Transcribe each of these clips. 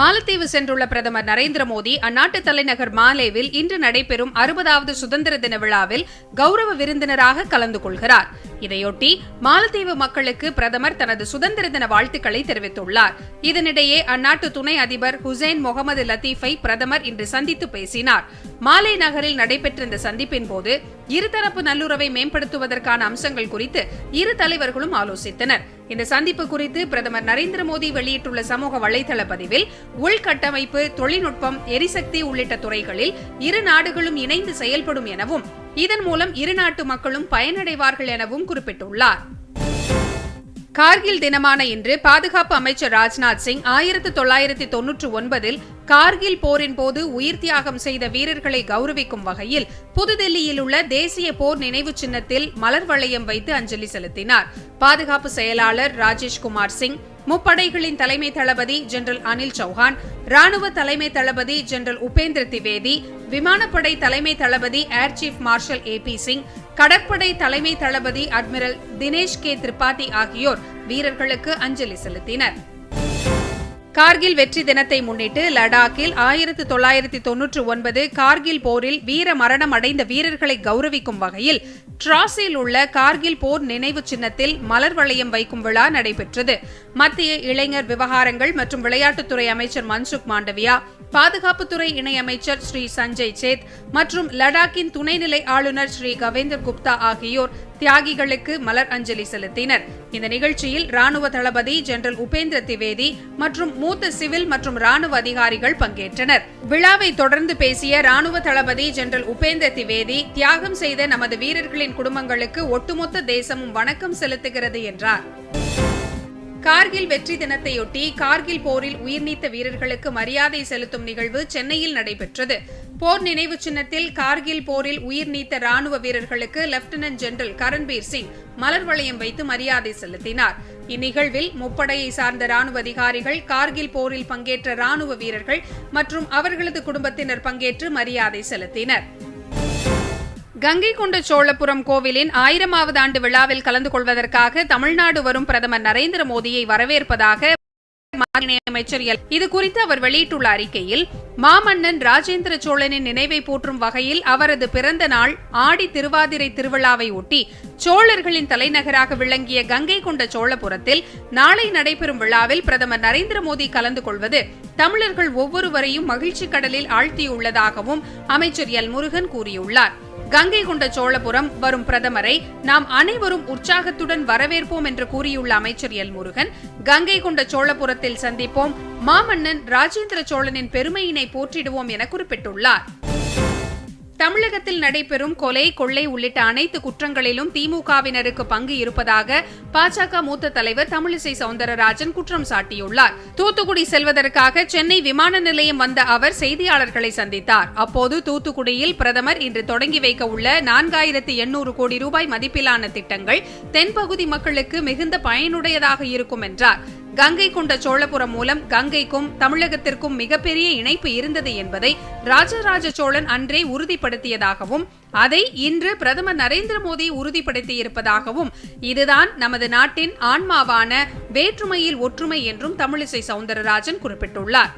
மாலத்தீவு சென்றுள்ள பிரதமர் நரேந்திர மோடி அந்நாட்டு தலைநகர் மாலேவில் இன்று நடைபெறும் அறுபதாவது சுதந்திர தின விழாவில் கௌரவ விருந்தினராக கலந்து கொள்கிறார். இதையொட்டி மாலத்தீவு மக்களுக்கு பிரதமர் தனது சுதந்திர தின வாழ்த்துக்களை தெரிவித்துள்ளார். இதனிடையே அந்நாட்டு துணை அதிபர் ஹுசைன் முகமது லத்தீஃபை பிரதமர் இன்று சந்தித்து பேசினார். மாலே நகரில் நடைபெற்ற இந்த சந்திப்பின் போது இருதரப்பு நல்லுறவை மேம்படுத்துவதற்கான அம்சங்கள் குறித்து இரு தலைவர்களும் ஆலோசித்தனர். இந்த சந்திப்பு குறித்து பிரதமர் நரேந்திர மோடி வெளியிட்டுள்ள சமூக வலைதள பதிவில் உள்கட்டமைப்பு தொழில்நுட்பம் எரிசக்தி உள்ளிட்ட துறைகளில் இரு நாடுகளும் இணைந்து செயல்படும் எனவும் இதன் மூலம் இரு நாட்டு மக்களும் பயனடைவார்கள் எனவும் குறிப்பிட்டுள்ளார். கார்கில் தினமான இன்று பாதுகாப்பு அமைச்சர் ராஜ்நாத் சிங் ஆயிரத்து தொள்ளாயிரத்தி தொன்னூற்று ஒன்பதில் கார்கில் போரின் போது உயிர் தியாகம் செய்த வீரர்களை கௌரவிக்கும் வகையில் புதுதில்லியில் உள்ள தேசிய போர் நினைவு சின்னத்தில் மலர் வளையம் வைத்து அஞ்சலி செலுத்தினார். பாதுகாப்பு செயலாளர் ராஜேஷ்குமார் சிங் முப்படைகளின் தலைமை தளபதி ஜெனரல் அனில் சௌஹான் ராணுவ தலைமை தளபதி ஜெனரல் உபேந்திர திவேதி விமானப்படை தலைமை தளபதி air chief marshal A P Singh கடற்படை தலைமை தளபதி அட்மிரல் தினேஷ் கே திரிபாதி ஆகியோர் வீரர்களுக்கு அஞ்சலி செலுத்தினர். கார்கில் வெற்றி தினத்தை முன்னிட்டு லடாக்கில் ஆயிரத்தி தொள்ளாயிரத்தி தொன்னூற்று ஒன்பது கார்கில் போரில் வீர மரணம் அடைந்த வீரர்களை கௌரவிக்கும் வகையில் டிராஸில் உள்ள கார்கில் போர் நினைவு சின்னத்தில் மலர் வளையம் வைக்கும் விழா நடைபெற்றது. மத்திய இளைஞர் விவகாரங்கள் மற்றும் விளையாட்டுத்துறை அமைச்சர் மன்சுக் மாண்டவியா பாதுகாப்புத்துறை இணையமைச்சர் ஸ்ரீ சஞ்சய் சேத் மற்றும் லடாக்கின் துணைநிலை ஆளுநர் ஸ்ரீ கவேந்தர் குப்தா ஆகியோர் தியாகிகளுக்கு மலர் அஞ்சலி செலுத்தினர். இந்த நிகழ்ச்சியில் ராணுவ தளபதி ஜெனரல் உபேந்திர திவேதி மற்றும் மூத்த சிவில் மற்றும் ராணுவ அதிகாரிகள் பங்கேற்றனர். விழாவை தொடர்ந்து பேசிய ராணுவ தளபதி ஜெனரல் உபேந்திர திவேதி தியாகம் செய்த நமது வீரர்களின் குடும்பங்களுக்கு ஒட்டுமொத்த தேசமும் வணக்கம் செலுத்துகிறது என்றார். கார்கில் வெற்றி தினத்தையொட்டி கார்கில் போரில் உயிர் நீத்த வீரர்களுக்கு மரியாதை செலுத்தும் நிகழ்வு சென்னையில் நடைபெற்றது. போர் நினைவு சின்னத்தில் கார்கில் போரில் உயிர் நீத்த ராணுவ வீரர்களுக்கு லெப்டினன்ட் ஜெனரல் கரண்பீர் சிங் மலர் வளையம் வைத்து மரியாதை செலுத்தினார். இந்நிகழ்வில் முப்படையை சார்ந்த ராணுவ அதிகாரிகள் கார்கில் போரில் பங்கேற்ற ராணுவ வீரர்கள் மற்றும் அவர்களது குடும்பத்தினர் பங்கேற்று மரியாதை செலுத்தினர். கங்கை கொண்ட சோழபுரம் கோவிலின் ஆயிரமாவது ஆண்டு விழாவில் கலந்து கொள்வதற்காக தமிழ்நாடு வரும் பிரதமர் நரேந்திர மோடியை வரவேற்பதாக அமைச்சர் இது குறித்து அவர் வெளியிட்டுள்ள அறிக்கையில் மாமன்னன் ராஜேந்திர சோழனின் நினைவை போற்றும் வகையில் அவரது பிறந்த நாள் ஆடி திருவாதிரை திருவிழாவை ஒட்டி சோழர்களின் தலைநகராக விளங்கிய கங்கை கொண்ட சோழபுரத்தில் நாளை நடைபெறும் விழாவில் பிரதமர் நரேந்திர மோடி கலந்து கொள்வது தமிழர்கள் ஒவ்வொருவரையும் மகிழ்ச்சி கடலில் ஆழ்த்தியுள்ளதாகவும் அமைச்சர் எல். முருகன் கூறியுள்ளார். கங்கை கொண்ட சோழபுரம் வரும் பிரதமரை நாம் அனைவரும் உற்சாகத்துடன் வரவேற்போம் என்று கூறியுள்ள அமைச்சர் எல் முருகன் கங்கை கொண்ட சோழபுரத்தில் சந்திப்போம். மாமன்னன் ராஜேந்திர சோழனின் பெருமையினை போற்றிடுவோம் என குறிப்பிட்டுள்ளார். தமிழகத்தில் நடைபெறும் கொலை கொள்ளை உள்ளிட்ட அனைத்து குற்றங்களிலும் திமுகவினருக்கு பங்கு இருப்பதாக பாஜக மூத்த தலைவர் தமிழிசை சவுந்தரராஜன் குற்றம் சாட்டியுள்ளார். தூத்துக்குடி செல்வதற்காக சென்னை விமான நிலையம் வந்த அவர் செய்தியாளர்களை சந்தித்தார். அப்போது தூத்துக்குடியில் பிரதமர் இன்று தொடங்கி வைக்க உள்ள நான்காயிரத்து எண்ணூறு கோடி ரூபாய் மதிப்பிலான திட்டங்கள் தென்பகுதி மக்களுக்கு மிகுந்த பயனுடையதாக இருக்கும் என்றார். கங்கை கொண்ட சோழபுரம் மூலம் கங்கைக்கும் தமிழகத்திற்கும் மிகப்பெரிய இணைப்பு இருந்தது என்பதை ராஜராஜ சோழன் அன்றே உறுதிப்படுத்தியதாகவும் அதை இன்று பிரதமர் நரேந்திர மோடி உறுதிப்படுத்தியிருப்பதாகவும் இதுதான் நமது நாட்டின் ஆன்மாவான வேற்றுமையில் ஒற்றுமை என்றும் தமிழிசை சவுந்தரராஜன் குறிப்பிட்டுள்ளார்.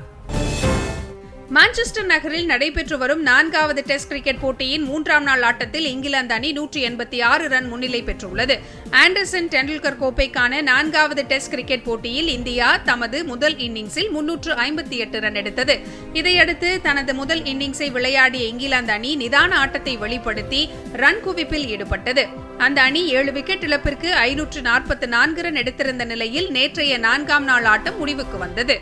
மான்செஸ்டர் நகரில் நடைபெற்று வரும் நான்காவது டெஸ்ட் கிரிக்கெட் போட்டியின் மூன்றாம் நாள் ஆட்டத்தில் இங்கிலாந்து அணி நூற்றி எண்பத்தி ஆறு ரன் முன்னிலை பெற்றுள்ளது. ஆண்டர்சன் டெண்டுல்கர் கோப்பைக்கான நான்காவது டெஸ்ட் கிரிக்கெட் போட்டியில் இந்தியா தமது முதல் இன்னிங்ஸில் முன்னூற்று ஐம்பத்தி எட்டு ரன் எடுத்தது. இதையடுத்து தனது முதல் இன்னிங்ஸை விளையாடிய இங்கிலாந்து அணி நிதான ஆட்டத்தை வெளிப்படுத்தி ரன் குவிப்பில் ஈடுபட்டது. அந்த அணி ஏழு விக்கெட் இழப்பிற்கு ஐநூற்று நாற்பத்தி நான்கு ரன் எடுத்திருந்த நிலையில் நேற்றைய நான்காம் நாள் ஆட்டம் முடிவுக்கு வந்தது.